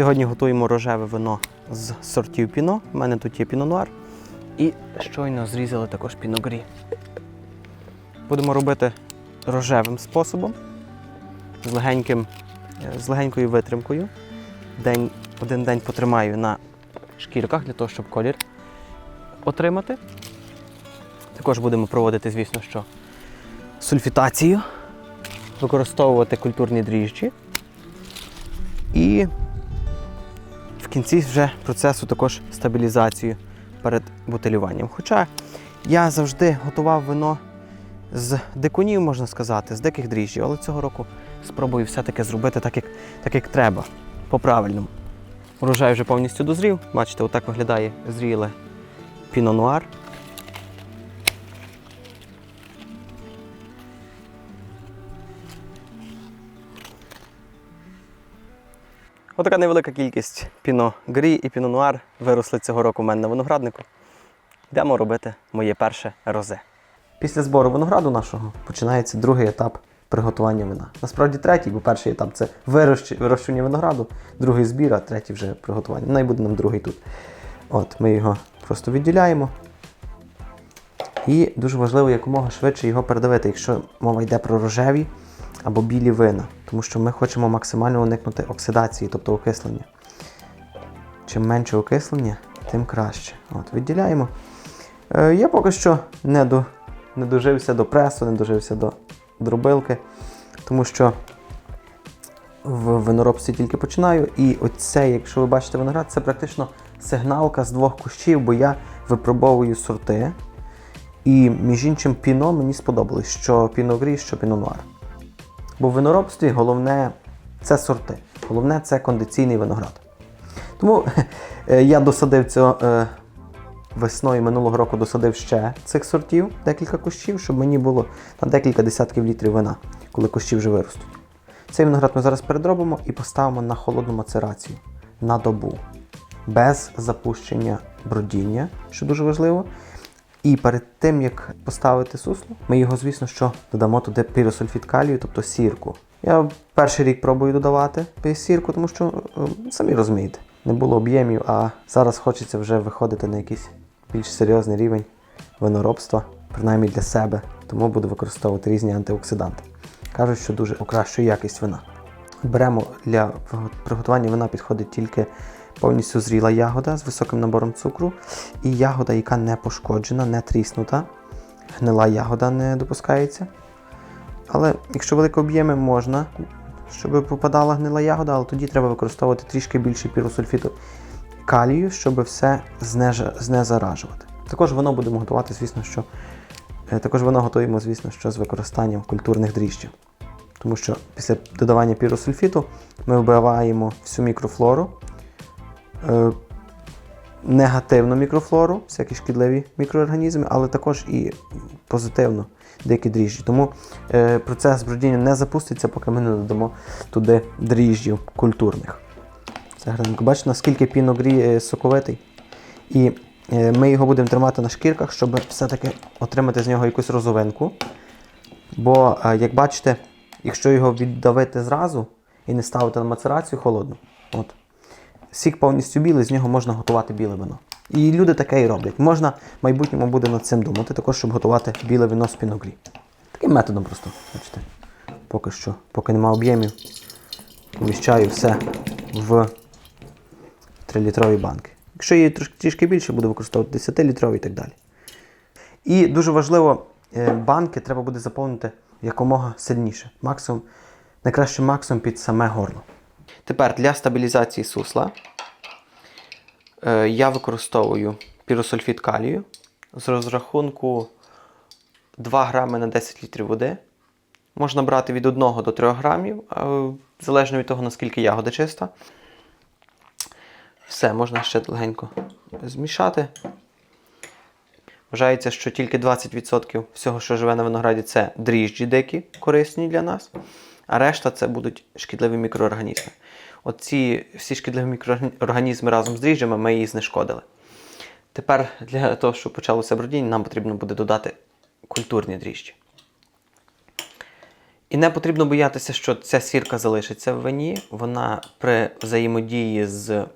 Сьогодні готуємо рожеве вино з сортів піно. У мене тут є піно нуар. І щойно зрізали також піногрі. Будемо робити рожевим способом, з, легеньким, е, з легенькою витримкою. День, один день потримаю на шкірках для того, щоб колір отримати. Також будемо проводити, звісно, що сульфітацію, використовувати культурні дріжджі. І в кінці вже процесу також стабілізацію перед бутилюванням. Хоча я завжди готував вино з дикунів, можна сказати, з диких дріжджів, але цього року спробую все-таки зробити так, як, так, як треба, по-правильному. Урожай вже повністю дозрів. Бачите, отак виглядає зріле піно Отака невелика кількість піно грі і піно нуар виросли цього року в мене на винограднику. Йдемо робити моє перше розе. Після збору винограду нашого починається другий етап приготування вина. Насправді третій, бо перший етап це вирощування винограду, другий збір, а третій вже приготування. Ну і буде нам другий тут. От, ми його просто відділяємо. І дуже важливо якомога швидше його передавити, якщо мова йде про рожеві або білі вина, тому що ми хочемо максимально уникнути оксидації, тобто окислення. Чим менше окислення, тим краще. От, відділяємо. Е, я поки що не, до, не дожився до пресу, не дожився до дробилки, тому що в виноробстві тільки починаю. І оце, якщо ви бачите виноград, це практично сигналка з двох кущів, бо я випробовую сорти. І між іншим піно мені сподобалось, що піно грі, що піно нуар. Бо в виноробстві головне це сорти, головне це кондиційний виноград. Тому е, я досадив цього е, весною минулого року досадив ще цих сортів, декілька кущів, щоб мені було на декілька десятків літрів вина, коли кущі вже виростуть. Цей виноград ми зараз передробимо і поставимо на холодну мацерацію на добу, без запущення бродіння, що дуже важливо. І перед тим, як поставити сусло, ми його, звісно, що додамо туди піросульфід калію, тобто сірку. Я перший рік пробую додавати сірку, тому що, е, самі розумієте, не було об'ємів, а зараз хочеться вже виходити на якийсь більш серйозний рівень виноробства, принаймні для себе. Тому буду використовувати різні антиоксиданти. Кажуть, що дуже покращує якість вина. Беремо для приготування вина підходить тільки повністю зріла ягода з високим набором цукру і ягода, яка не пошкоджена, не тріснута. Гнила ягода не допускається. Але якщо великі об'єми можна, щоб попадала гнила ягода, але тоді треба використовувати трішки більше піросульфіту калію, щоб все знезаражувати. Також воно будемо готувати, звісно, що е, також воно готуємо, звісно, що з використанням культурних дріжджів. Тому що після додавання піросульфіту ми вбиваємо всю мікрофлору, негативну мікрофлору, всякі шкідливі мікроорганізми, але також і позитивну дикі дріжджі. Тому е, процес бродіння не запуститься, поки ми не додамо туди дріжджів культурних. Це гарненько. Бачите, наскільки піногрі е, соковитий. І е, ми його будемо тримати на шкірках, щоб все-таки отримати з нього якусь розовинку. Бо, е, як бачите, якщо його віддавити зразу і не ставити на мацерацію холодну, от, сік повністю білий, з нього можна готувати біле вино. І люди таке і роблять. Можна в майбутньому буде над цим думати, також, щоб готувати біле вино з піногрі. Таким методом просто, бачите. Поки що, поки нема об'ємів, поміщаю все в 3-літрові банки. Якщо трошки трішки більше, буду використовувати 10-літрові і так далі. І дуже важливо, е, банки треба буде заповнити якомога сильніше. Максимум, найкраще максимум під саме горло. Тепер для стабілізації сусла е, я використовую піросульфід калію з розрахунку 2 грами на 10 літрів води. Можна брати від 1 до 3 грамів, е, залежно від того, наскільки ягода чиста. Все, можна ще легенько змішати. Вважається, що тільки 20% всього, що живе на винограді, це дріжджі дикі, корисні для нас, а решта це будуть шкідливі мікроорганізми. Оці всі шкідливі мікроорганізми разом з дріжджами ми її знешкодили. Тепер для того, щоб почалося бродіння, нам потрібно буде додати культурні дріжджі. І не потрібно боятися, що ця сірка залишиться в вині. Вона при взаємодії з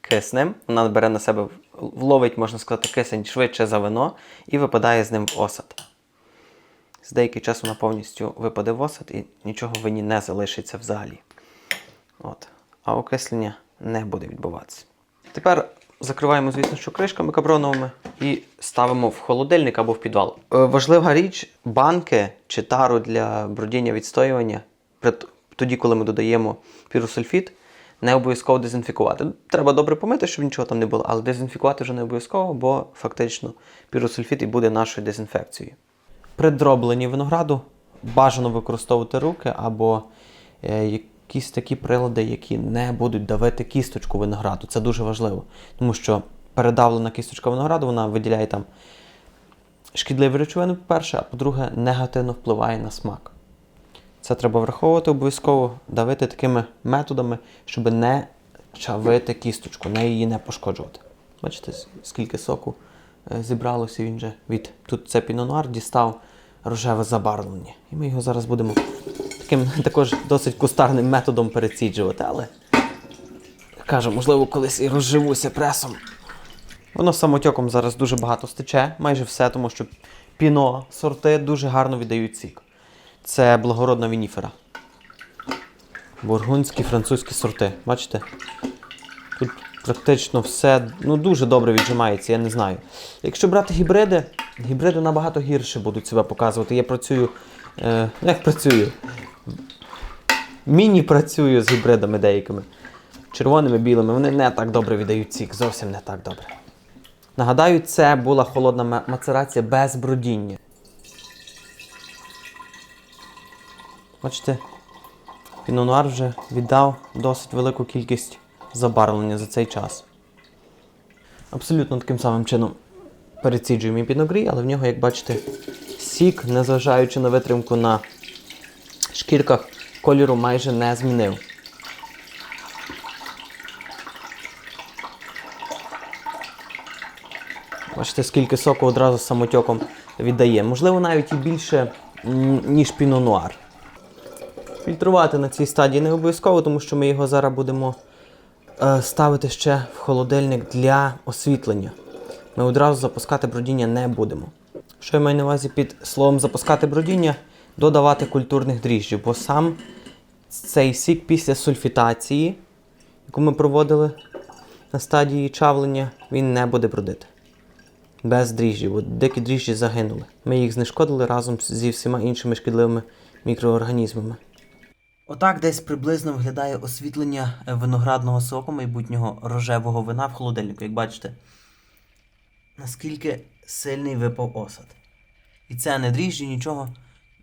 киснем, вона бере на себе, вловить, можна сказати, кисень швидше за вино і випадає з ним в осад. З деякий час вона повністю випаде в осад і нічого в вині не залишиться взагалі. От. А окислення не буде відбуватися. Тепер закриваємо, звісно, що кришками каброновими і ставимо в холодильник або в підвал. Е, важлива річ, банки чи тару для бродіння відстоювання, тоді, коли ми додаємо піросульфіт, не обов'язково дезінфікувати. Треба добре помити, щоб нічого там не було, але дезінфікувати вже не обов'язково, бо фактично піросульфіт і буде нашою дезінфекцією. При дробленні винограду бажано використовувати руки або е, якісь такі прилади, які не будуть давити кісточку винограду. Це дуже важливо, тому що передавлена кісточка винограду вона виділяє там шкідливі речовини, по-перше, а по-друге, негативно впливає на смак. Це треба враховувати обов'язково, давити такими методами, щоб не чавити кісточку, не її не пошкоджувати. Бачите, скільки соку зібралося він же від тут це пінонуар дістав рожеве забарвлення. І ми його зараз будемо таким також досить кустарним методом переціджувати, але кажу, можливо, колись і розживуся пресом. Воно самотьоком зараз дуже багато стече, майже все, тому що піно, сорти дуже гарно віддають сік. Це благородна вініфера. Бургундські французькі сорти. Бачите? Практично все ну, дуже добре віджимається, я не знаю. Якщо брати гібриди, гібриди набагато гірше будуть себе показувати. Я працюю. Е, як працюю? Міні працюю з гібридами деякими. Червоними, білими, вони не так добре віддають сік, зовсім не так добре. Нагадаю, це була холодна мацерація без бродіння. Бачите, пінонуар вже віддав досить велику кількість забарвлення за цей час. Абсолютно таким самим чином переціджуємо і піногрій, але в нього, як бачите, сік, незважаючи на витримку на шкірках, кольору майже не змінив. Бачите, скільки соку одразу самотьоком віддає. Можливо, навіть і більше, ніж пінонуар. Фільтрувати на цій стадії не обов'язково, тому що ми його зараз будемо ставити ще в холодильник для освітлення. Ми одразу запускати бродіння не будемо. Що я маю на увазі під словом запускати бродіння? Додавати культурних дріжджів, бо сам цей сік після сульфітації, яку ми проводили на стадії чавлення, він не буде бродити. Без дріжджів. От дикі дріжджі загинули. Ми їх знешкодили разом зі всіма іншими шкідливими мікроорганізмами. Отак десь приблизно виглядає освітлення е, виноградного соку майбутнього рожевого вина в холодильнику, як бачите. Наскільки сильний випав осад. І це не дріжджі, нічого,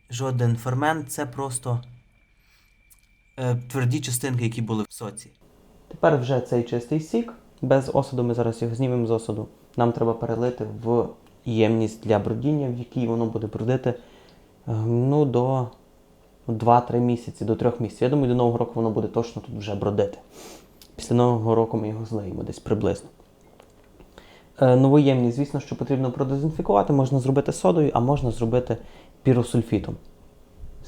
жоден фермент, це просто е, тверді частинки, які були в соці. Тепер вже цей чистий сік. Без осаду ми зараз його знімемо з осаду. Нам треба перелити в ємність для бродіння, в якій воно буде бродити е, ну, до 2-3 місяці, до 3 місяців. Я думаю, до Нового року воно буде точно тут вже бродити. Після Нового року ми його злиємо десь приблизно. Е, нову звісно, що потрібно продезінфікувати, можна зробити содою, а можна зробити піросульфітом.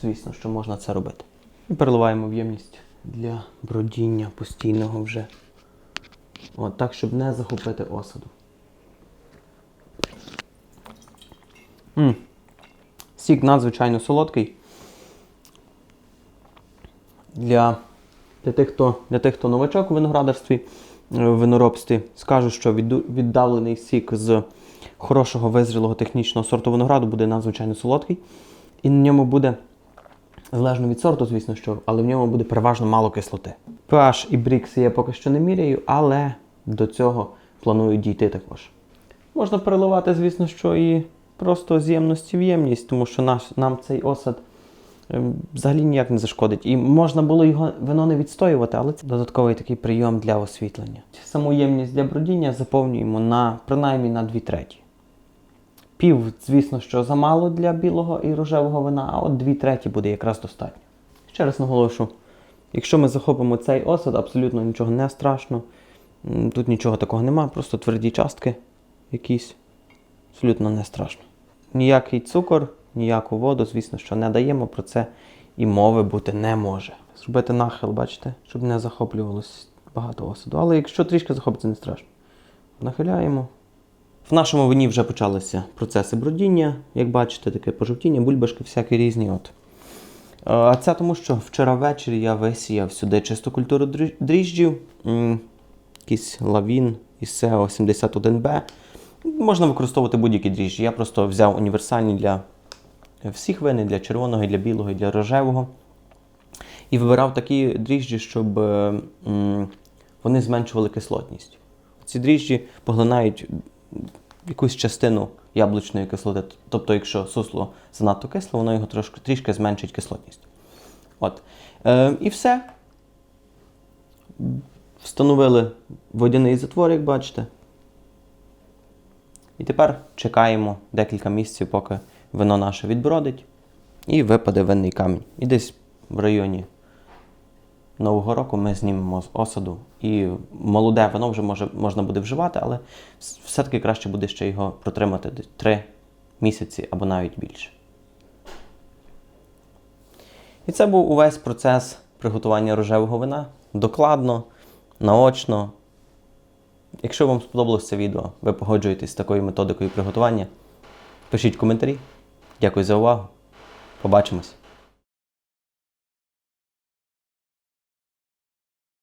Звісно, що можна це робити. І переливаємо в ємність для бродіння постійного вже. От, так, щоб не захопити осаду. м Сік надзвичайно солодкий. Для, для, тих, хто, для тих, хто новачок у виноградарстві, е, в виноробстві, скажу, що віддавлений сік з хорошого визрілого технічного сорту винограду буде надзвичайно солодкий. І на ньому буде, залежно від сорту, звісно, що, але в ньому буде переважно мало кислоти. PH і Brix я поки що не міряю, але до цього планую дійти також. Можна переливати, звісно, що і просто з ємності в ємність, тому що наш, нам цей осад взагалі ніяк не зашкодить. І можна було його вино не відстоювати, але це додатковий такий прийом для освітлення. Саму ємність для бродіння заповнюємо на принаймні на 2 треті. Пів, звісно, що замало для білого і рожевого вина, а от 2 треті буде якраз достатньо. Ще раз наголошу, якщо ми захопимо цей осад, абсолютно нічого не страшно. Тут нічого такого нема, просто тверді частки якісь. Абсолютно не страшно. Ніякий цукор, ніяку воду, звісно, що не даємо, про це і мови бути не може. Зробити нахил, бачите, щоб не захоплювалось багато осаду. Але якщо трішки захопиться, не страшно. Нахиляємо. В нашому вині вже почалися процеси бродіння, як бачите, таке пожовтіння, бульбашки всякі різні. От. Е, А це тому, що вчора ввечері я висіяв сюди чисту культуру дріжджів, якийсь лавін із SEO 71B. Можна використовувати будь-які дріжджі. Я просто взяв універсальні для всіх вин, і для червоного, і для білого, і для рожевого. І вибирав такі дріжджі, щоб е, вони зменшували кислотність. Ці дріжджі поглинають якусь частину яблучної кислоти. Тобто, якщо сусло занадто кисло, воно його трошки, трішки зменшить кислотність. От. Е, і все. Встановили водяний затвор, як бачите. І тепер чекаємо декілька місяців, поки вино наше відбродить, і випаде винний камінь. І десь в районі Нового року ми знімемо з осаду. І молоде вино вже може, можна буде вживати, але все-таки краще буде ще його протримати десь 3 місяці або навіть більше. І це був увесь процес приготування рожевого вина. Докладно, наочно. Якщо вам сподобалось це відео, ви погоджуєтесь з такою методикою приготування, пишіть коментарі. Дякую за увагу. Побачимось!